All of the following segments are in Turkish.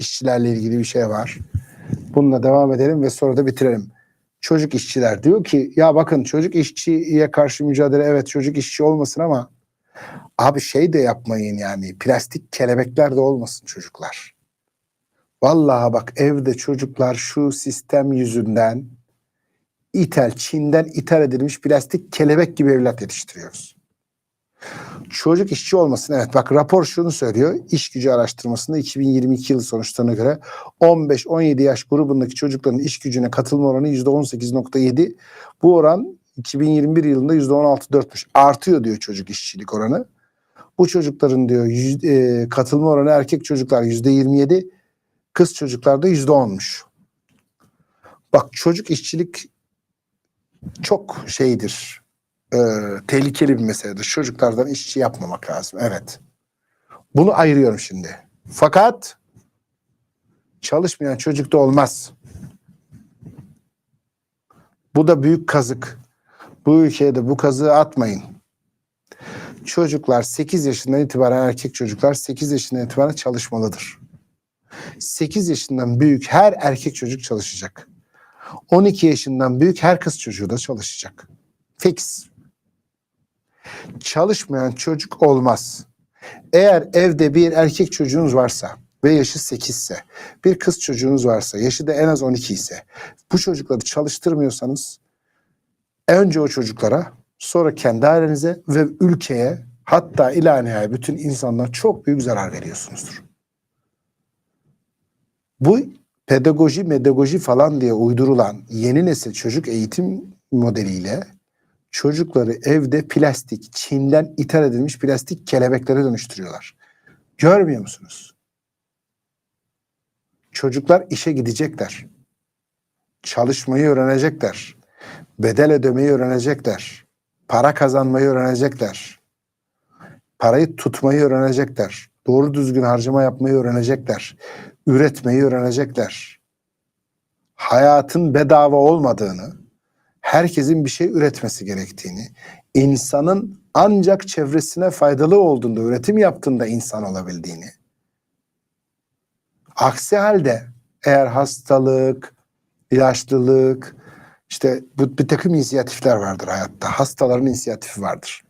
işçilerle ilgili bir şey var. Bununla devam edelim ve sonra da bitirelim. Çocuk işçiler diyor ki ya bakın çocuk işçiye karşı mücadele evet çocuk işçi olmasın ama abi şey de yapmayın yani plastik kelebekler de olmasın çocuklar. Vallahi bak evde çocuklar şu sistem yüzünden ithal, Çin'den ithal edilmiş plastik kelebek gibi evlat yetiştiriyoruz. Çocuk işçi olmasın. Evet bak rapor şunu söylüyor. İş gücü araştırmasında 2022 yılı sonuçlarına göre 15-17 yaş grubundaki çocukların iş gücüne katılma oranı %18.7. Bu oran 2021 yılında %16.4'müş. Artıyor diyor çocuk işçilik oranı. Bu çocukların diyor yüz- e, katılma oranı erkek çocuklar %27, kız çocuklarda %10'muş. Bak çocuk işçilik çok şeydir. E, tehlikeli bir meseledir. Çocuklardan işçi yapmamak lazım. Evet. Bunu ayırıyorum şimdi. Fakat çalışmayan çocuk da olmaz. Bu da büyük kazık. Bu ülkeye de bu kazığı atmayın. Çocuklar 8 yaşından itibaren erkek çocuklar 8 yaşından itibaren çalışmalıdır. 8 yaşından büyük her erkek çocuk çalışacak. 12 yaşından büyük her kız çocuğu da çalışacak. Fix. Çalışmayan çocuk olmaz. Eğer evde bir erkek çocuğunuz varsa ve yaşı 8 ise, bir kız çocuğunuz varsa, yaşı da en az 12 ise, bu çocukları çalıştırmıyorsanız önce o çocuklara, sonra kendi ailenize ve ülkeye hatta ilaneye bütün insanlara çok büyük zarar veriyorsunuzdur. Bu pedagoji, medagoji falan diye uydurulan yeni nesil çocuk eğitim modeliyle çocukları evde plastik, Çin'den ithal edilmiş plastik kelebeklere dönüştürüyorlar. Görmüyor musunuz? Çocuklar işe gidecekler. Çalışmayı öğrenecekler. Bedel ödemeyi öğrenecekler. Para kazanmayı öğrenecekler. Parayı tutmayı öğrenecekler. Doğru düzgün harcama yapmayı öğrenecekler. Üretmeyi öğrenecekler. Hayatın bedava olmadığını, herkesin bir şey üretmesi gerektiğini, insanın ancak çevresine faydalı olduğunda, üretim yaptığında insan olabildiğini. Aksi halde eğer hastalık, yaşlılık, işte bu bir takım inisiyatifler vardır hayatta. Hastaların inisiyatifi vardır.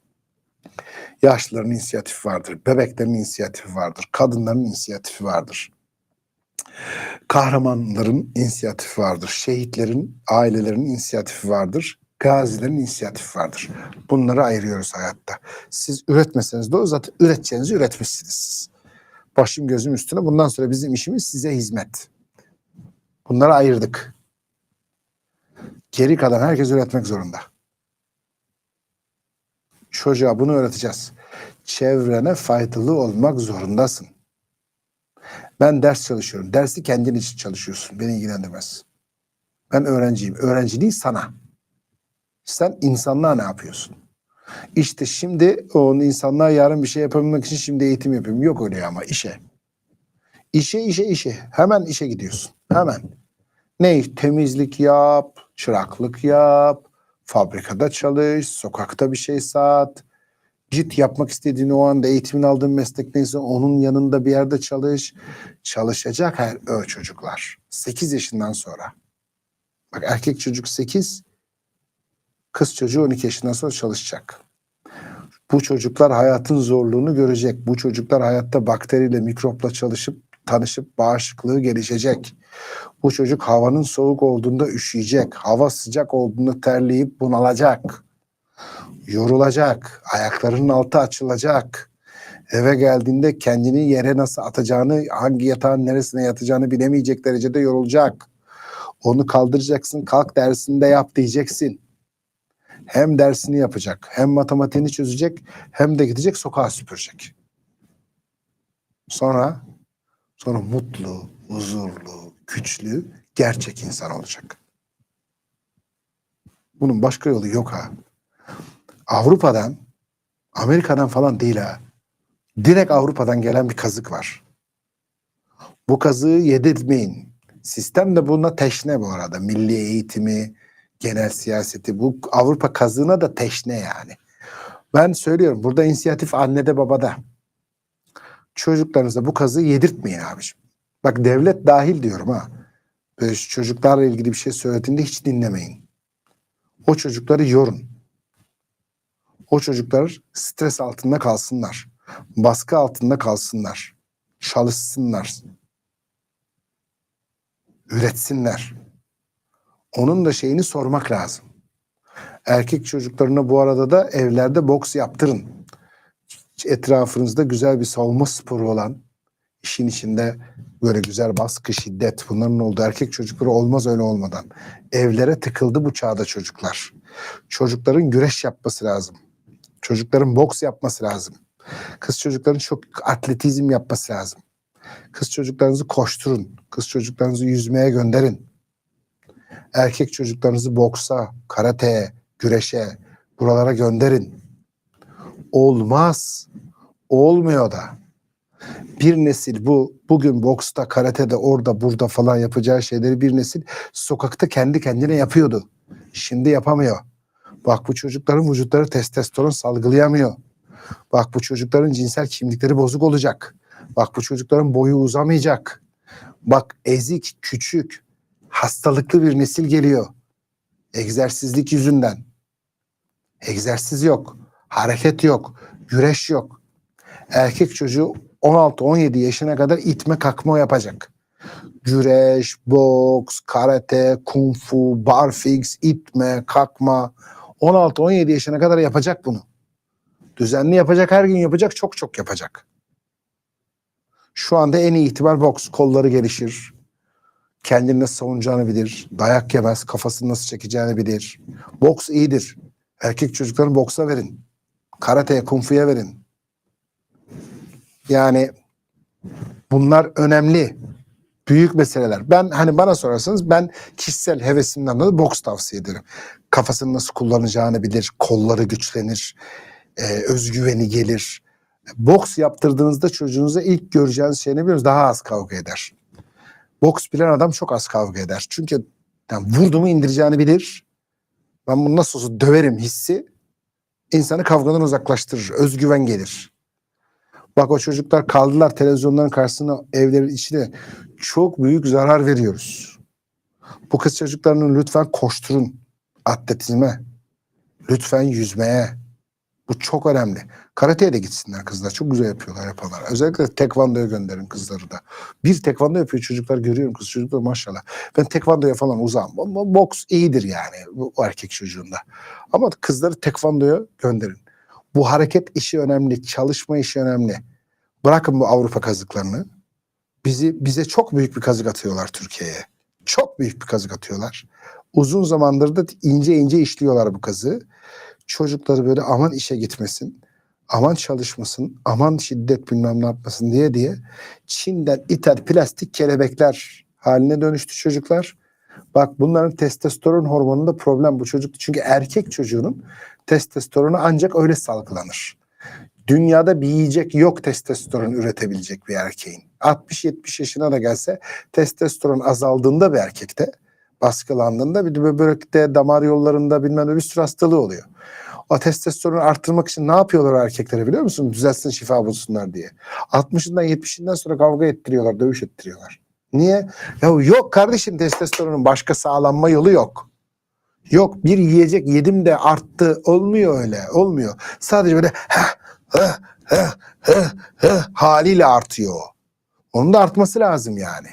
Yaşlıların inisiyatifi vardır. Bebeklerin inisiyatifi vardır. Kadınların inisiyatifi vardır. Kahramanların inisiyatifi vardır. Şehitlerin, ailelerin inisiyatifi vardır. Gazilerin inisiyatifi vardır. Bunları ayırıyoruz hayatta. Siz üretmeseniz de o zaten üreteceğinizi üretmişsiniz siz. Başım gözüm üstüne. Bundan sonra bizim işimiz size hizmet. Bunları ayırdık. Geri kalan herkes üretmek zorunda. Çocuğa bunu öğreteceğiz. Çevrene faydalı olmak zorundasın. Ben ders çalışıyorum. Dersi kendin için çalışıyorsun. Beni ilgilendirmez. Ben öğrenciyim. Öğrenciliği sana. Sen insanlığa ne yapıyorsun? İşte şimdi onun insanlığa yarın bir şey yapabilmek için şimdi eğitim yapıyorum. Yok öyle ama işe. İşe işe işe. Hemen işe gidiyorsun. Hemen. Ne? Temizlik yap, çıraklık yap, fabrikada çalış, sokakta bir şey sat. Git yapmak istediğin o anda eğitimini aldığın meslek neyse onun yanında bir yerde çalış. Çalışacak her o çocuklar. 8 yaşından sonra. Bak erkek çocuk 8, kız çocuğu 12 yaşından sonra çalışacak. Bu çocuklar hayatın zorluğunu görecek. Bu çocuklar hayatta bakteriyle, mikropla çalışıp tanışıp bağışıklığı gelişecek. Bu çocuk havanın soğuk olduğunda üşüyecek. Hava sıcak olduğunda terleyip bunalacak. Yorulacak. Ayaklarının altı açılacak. Eve geldiğinde kendini yere nasıl atacağını, hangi yatağın neresine yatacağını bilemeyecek derecede yorulacak. Onu kaldıracaksın, kalk dersinde yap diyeceksin. Hem dersini yapacak, hem matematiğini çözecek, hem de gidecek sokağa süpürecek. Sonra sonra mutlu, huzurlu, güçlü, gerçek insan olacak. Bunun başka yolu yok ha. Avrupa'dan, Amerika'dan falan değil ha. Direkt Avrupa'dan gelen bir kazık var. Bu kazığı yedirmeyin. Sistem de buna teşne bu arada. Milli eğitimi, genel siyaseti. Bu Avrupa kazığına da teşne yani. Ben söylüyorum burada inisiyatif annede babada. Çocuklarınıza bu kazığı yedirtmeyin abiciğim. Bak devlet dahil diyorum ha. Böyle çocuklarla ilgili bir şey söylediğinde hiç dinlemeyin. O çocukları yorun. O çocuklar stres altında kalsınlar. Baskı altında kalsınlar. Çalışsınlar. Üretsinler. Onun da şeyini sormak lazım. Erkek çocuklarına bu arada da evlerde boks yaptırın. Etrafınızda güzel bir savunma sporu olan, işin içinde böyle güzel baskı, şiddet bunların olduğu erkek çocukları olmaz öyle olmadan. Evlere tıkıldı bu çağda çocuklar. Çocukların güreş yapması lazım. Çocukların boks yapması lazım. Kız çocukların çok atletizm yapması lazım. Kız çocuklarınızı koşturun. Kız çocuklarınızı yüzmeye gönderin. Erkek çocuklarınızı boksa, karateye, güreşe, buralara gönderin. Olmaz. Olmuyor da. Bir nesil bu bugün boksta, karatede, orada, burada falan yapacağı şeyleri bir nesil sokakta kendi kendine yapıyordu. Şimdi yapamıyor. Bak bu çocukların vücutları testosteron salgılayamıyor. Bak bu çocukların cinsel kimlikleri bozuk olacak. Bak bu çocukların boyu uzamayacak. Bak ezik, küçük, hastalıklı bir nesil geliyor. Egzersizlik yüzünden. Egzersiz yok, hareket yok, güreş yok. Erkek çocuğu 16-17 yaşına kadar itme kakma yapacak. Güreş, boks, karate, kung fu, barfix, itme, kalkma. 16-17 yaşına kadar yapacak bunu. Düzenli yapacak, her gün yapacak, çok çok yapacak. Şu anda en iyi ihtimal boks. Kolları gelişir. Kendini nasıl savunacağını bilir. Dayak yemez. Kafasını nasıl çekeceğini bilir. Boks iyidir. Erkek çocuklarını boksa verin. Karateye, kung fu'ya verin. Yani bunlar önemli. Büyük meseleler. Ben hani bana sorarsanız ben kişisel hevesimden dolayı boks tavsiye ederim. Kafasını nasıl kullanacağını bilir. Kolları güçlenir. e, özgüveni gelir. Boks yaptırdığınızda çocuğunuza ilk göreceğiniz şey ne biliyor musunuz? Daha az kavga eder. Boks bilen adam çok az kavga eder. Çünkü yani vurdu mu indireceğini bilir. Ben bunu nasıl olsa döverim hissi insanı kavgadan uzaklaştırır. Özgüven gelir. Bak o çocuklar kaldılar televizyonların karşısına evlerin içine çok büyük zarar veriyoruz. Bu kız çocuklarını lütfen koşturun atletizme. Lütfen yüzmeye. Bu çok önemli. Karateye de gitsinler kızlar. Çok güzel yapıyorlar yapanlar. Özellikle tekvandoya gönderin kızları da. Bir tekvando yapıyor çocuklar görüyorum kız çocuklar maşallah. Ben tekvandoya falan uzağım. Ama boks iyidir yani bu erkek çocuğunda. Ama kızları tekvandoya gönderin. Bu hareket işi önemli, çalışma işi önemli. Bırakın bu Avrupa kazıklarını. Bizi bize çok büyük bir kazık atıyorlar Türkiye'ye. Çok büyük bir kazık atıyorlar. Uzun zamandır da ince ince işliyorlar bu kazığı. Çocukları böyle aman işe gitmesin, aman çalışmasın, aman şiddet bilmem ne yapmasın diye diye Çin'den ithal plastik kelebekler haline dönüştü çocuklar. Bak bunların testosteron hormonunda problem bu çocuk. Çünkü erkek çocuğunun testosteronu ancak öyle salgılanır. Dünyada bir yiyecek yok testosteron üretebilecek bir erkeğin. 60-70 yaşına da gelse testosteron azaldığında bir erkekte baskılandığında bir de böbrekte, damar yollarında bilmem ne bir sürü hastalığı oluyor. O testosteronu arttırmak için ne yapıyorlar erkeklere biliyor musun? Düzelsin şifa bulsunlar diye. 60'ından 70'inden sonra kavga ettiriyorlar, dövüş ettiriyorlar. Niye? Ya yok kardeşim testosteronun başka sağlanma yolu yok. Yok bir yiyecek yedim de arttı. Olmuyor öyle. Olmuyor. Sadece böyle heh, heh, heh, heh, heh, haliyle artıyor. o. Onun da artması lazım yani.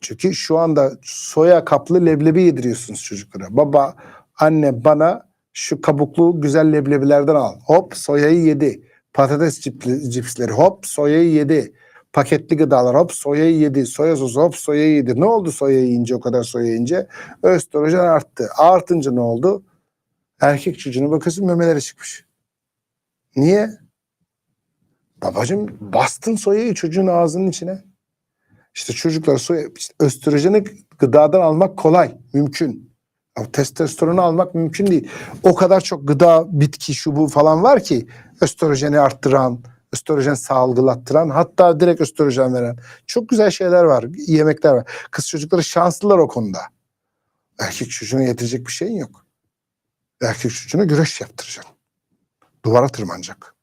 Çünkü şu anda soya kaplı leblebi yediriyorsunuz çocuklara. Baba, anne bana şu kabuklu güzel leblebilerden al. Hop soyayı yedi. Patates cipsleri hop soyayı yedi. Paketli gıdalar hop soyayı yedi. Soya sosu hop soyayı yedi. Ne oldu soyayı yiyince o kadar soya yiyince? Östrojen arttı. Artınca ne oldu? Erkek çocuğuna bakıyorsun memeleri çıkmış. Niye? Babacım bastın soyayı çocuğun ağzının içine. İşte çocuklar soya, işte östrojeni gıdadan almak kolay, mümkün. Ama testosteronu almak mümkün değil. O kadar çok gıda, bitki, şu bu falan var ki östrojeni arttıran, östrojen salgılattıran, hatta direkt östrojen veren. Çok güzel şeyler var, yemekler var. Kız çocukları şanslılar o konuda. Erkek çocuğuna yetirecek bir şeyin yok. Erkek çocuğuna güreş yaptıracaksın. Duvara tırmanacak.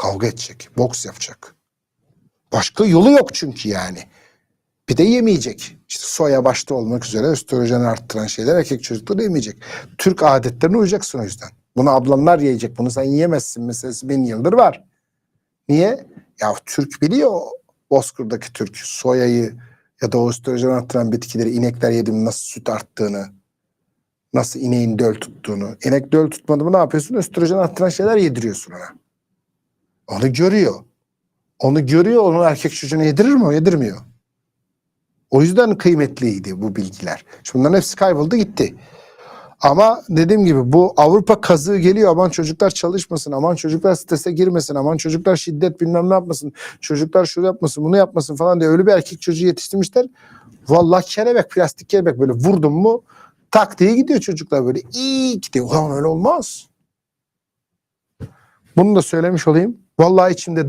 Kavga edecek, boks yapacak. Başka yolu yok çünkü yani. Bir de yemeyecek. İşte soya başta olmak üzere östrojeni arttıran şeyler erkek çocukları yemeyecek. Türk adetlerine uyacaksın o yüzden. Bunu ablamlar yiyecek. Bunu sen yiyemezsin meselesi bin yıldır var. Niye? Ya Türk biliyor Bozkır'daki Türk soyayı ya da östrojen arttıran bitkileri inekler yedi mi nasıl süt arttığını, nasıl ineğin döl tuttuğunu. İnek döl tutmadı mı ne yapıyorsun? Östrojen arttıran şeyler yediriyorsun ona. Onu görüyor. Onu görüyor, onu erkek çocuğuna yedirir mi? Yedirmiyor. O yüzden kıymetliydi bu bilgiler. Şimdi bunların hepsi kayboldu gitti. Ama dediğim gibi bu Avrupa kazığı geliyor. Aman çocuklar çalışmasın, aman çocuklar strese girmesin, aman çocuklar şiddet bilmem ne yapmasın, çocuklar şunu yapmasın, bunu yapmasın falan diye öyle bir erkek çocuğu yetiştirmişler. Vallahi kelebek, plastik kelebek böyle vurdum mu tak diye gidiyor çocuklar böyle iyi gidiyor. Ulan öyle olmaz. Bunu da söylemiş olayım. Vallahi içimde dert